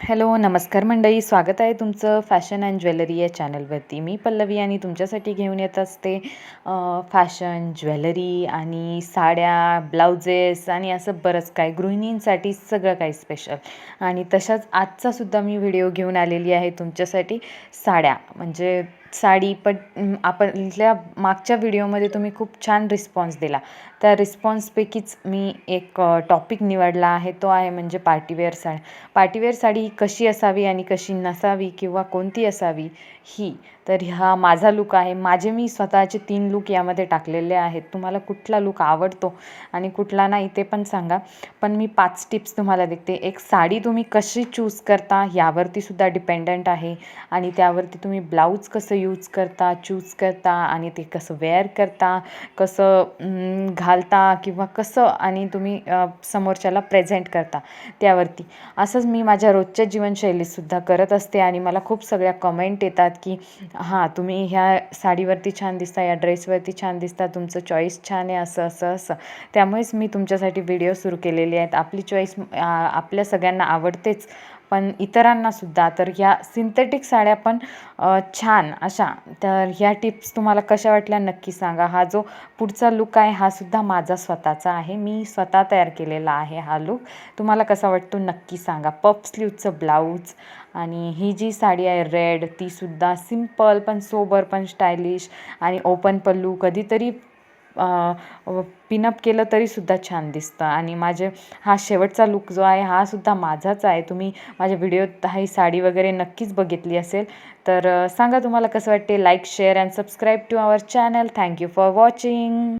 Hello नमस्कार मंडळी. स्वागत आहे तुमचं फॅशन अँड ज्वेलरी या चॅनलवरती. मी पल्लवी आणि तुमच्यासाठी घेऊन येत असते फॅशन ज्वेलरी आणि साड्या ब्लाउजेस आणि असं बरंच काय गृहिणींसाठी सगळं काही स्पेशल आणि तशाच आजचासुद्धा मी व्हिडिओ घेऊन आलेली आहे तुमच्यासाठी साड्या. म्हणजे साडी पण आपल्या मागच्या व्हिडिओमध्ये तुम्ही खूप छान रिस्पॉन्स दिला. त्या रिस्पॉन्सपैकीच मी एक टॉपिक निवडला आहे. तो आहे म्हणजे पार्टीवेअर साडी. पार्टीवेअर साडी कशी असावी आणि कशी नसावी किंवा कोणती असावी ही तर हा माझा लुक आहे. माझे मी स्वतःचे तीन लुक यामध्ये टाकलेले आहेत. तुम्हाला कुठला लुक आवडतो आणि कुठला नाही ते पण सांगा. पण मी पाच टिप्स तुम्हाला देते. एक साडी तुम्ही कशी चूज करता यावरती सुद्धा डिपेंडंट आहे आणि त्यावरती तुम्ही ब्लाऊज कसं यूज करता चूज करता आणि ते कसं वेअर करता कसं घालता किंवा कसं आणि तुम्ही समोरच्याला प्रेझेंट करता त्यावरती. असंच मी माझ्या रोजच्या जीवनशैलीतसुद्धा करत असते आणि मला खूप सगळ्या कमेंट येतात की हां तुम्ही ह्या साडीवरती छान दिसता या ड्रेसवरती छान दिसता तुमचं चॉईस छान आहे असं असं असं. त्यामुळेच मी तुमच्यासाठी व्हिडिओ सुरू केलेले आहेत. आपली चॉईस आपल्या सगळ्यांना आवडतेच. पण इतरांनासुद्धा तर ह्या सिंथेटिक साड्या पण छान. अशा. तर ह्या टिप्स तुम्हाला कशा वाटल्या नक्की सांगा. हा जो पुढचा लुक आहे हा सुद्धा माझा स्वतःचा आहे. मी स्वतः तयार केलेला आहे हा लुक तुम्हाला कसा वाटतो नक्की सांगा. पफ स्लीवचं ब्लाऊज आणि ही जी साडी आहे रेड तीसुद्धा सिंपल पण सोबर पण स्टायलिश आणि ओपन पल्लू कधीतरी पिनअप केलं तरीसुद्धा छान दिसतं. आणि माझे हा शेवटचा लुक जो आहे हा सुद्धा माझाच आहे. तुम्ही माझ्या व्हिडिओत ही साडी वगैरे नक्कीच बघितली असेल. तर सांगा तुम्हाला कसं वाटते? Like share and subscribe to our channel thank you for watching